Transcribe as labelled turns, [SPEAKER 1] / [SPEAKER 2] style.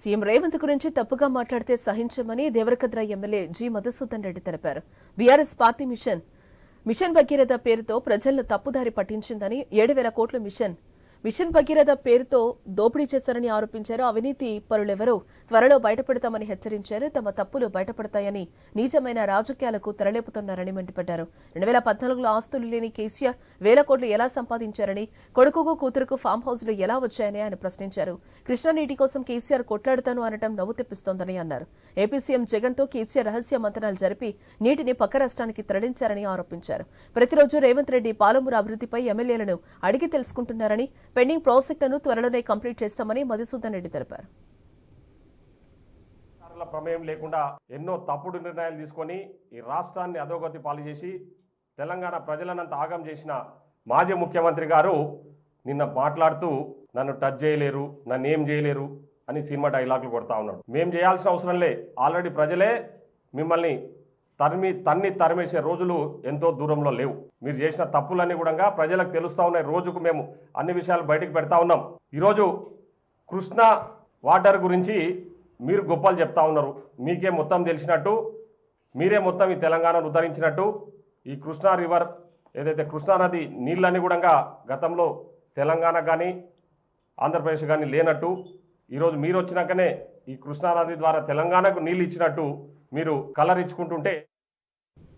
[SPEAKER 1] CM Revanth గురించి తప్పుగా మాట్లాడితే సహించమని దేవరకద్ర ఎమ్మెల్యే జి మధుసూదన్ రెడ్డి తెలిపారు. BRS party mission mission Bhagiratha పేరుతో ప్రజలను తప్పుదారి పట్టించిందని ఏడు వేల కోట్ల మిషన్ మిషన్ భగీరథ పేరుతో దోపిడీ చేశారని ఆరోపించారు అవినీతి పరులెవరూ. త్వరలో బయటపడతామని హెచ్చరించారు. తమ తప్పులు బయటపడతాయని నీచమైన రాజకీయాలకు తెరలేపుతున్నారని మండిపడ్డారు. రెండు వేల పద్నాలుగులో ఆస్తులు లేని కేసీఆర్ వేల కోట్లు ఎలా సంపాదించారని కొడుకుకు కూతురుకు ఫామ్ హౌస్లు ఎలా వచ్చాయని ఆయన ప్రశ్నించారు. కృష్ణా నీటి కోసం కేసీఆర్ కొట్లాడతాను అనటం నవ్వు తెప్పిస్తోందని అన్నారు. ఏపీ సీఎం జగన్తో కేసీఆర్ రహస్య మంతనాలు జరిపి నీటిని పక్క రాష్ట్రానికి తరలించారని ఆరోపించారు. ప్రతిరోజు రేవంత్ రెడ్డి పాలమూరు అభివృద్ధిపై ఎమ్మెల్యేలను అడిగి తెలుసుకుంటున్నారని పెండింగ్ ప్రాజెక్టులను త్వరలోనే కంప్లీట్ చేస్తామని మధుసూదన్ రెడ్డి తెలిపారు.
[SPEAKER 2] ప్రమేయం లేకుండా ఎన్నో తప్పుడు నిర్ణయాలు తీసుకొని ఈ రాష్ట్రాన్ని అధోగతి పాలు చేసి తెలంగాణ ప్రజలనంత ఆగం చేసిన మాజీ ముఖ్యమంత్రి గారు నిన్న మాట్లాడుతూ నన్ను టచ్ చేయలేరు నన్ను ఏం చేయలేరు అని సినిమా డైలాగులు కొడతా ఉన్నాడు. మేం చేయాల్సిన అవసరం లే. ఆల్రెడీ ప్రజలే మిమ్మల్ని తరిమి తన్ని తరిమేసే రోజులు ఎంతో దూరంలో లేవు. మీరు చేసిన తప్పులన్నీ కూడా ప్రజలకు తెలుస్తూ ఉన్నాయి. రోజుకు మేము అన్ని విషయాలు బయటకు పెడతా ఉన్నాం. ఈరోజు కృష్ణా వాటర్ గురించి మీరు గొప్పలు చెప్తా ఉన్నారు. మీకే మొత్తం తెలిసినట్టు మీరే మొత్తం ఈ తెలంగాణను ఉద్ధరించినట్టు ఈ కృష్ణా రివర్ ఏదైతే కృష్ణా నది నీళ్ళని కూడా గతంలో తెలంగాణ కానీ ఆంధ్రప్రదేశ్ కానీ లేనట్టు ఈరోజు మీరు వచ్చినాకనే ఈ కృష్ణా నది ద్వారా తెలంగాణకు నీళ్ళు ఇచ్చినట్టు మీరు కలర్ ఇచ్చుకుంటుంటే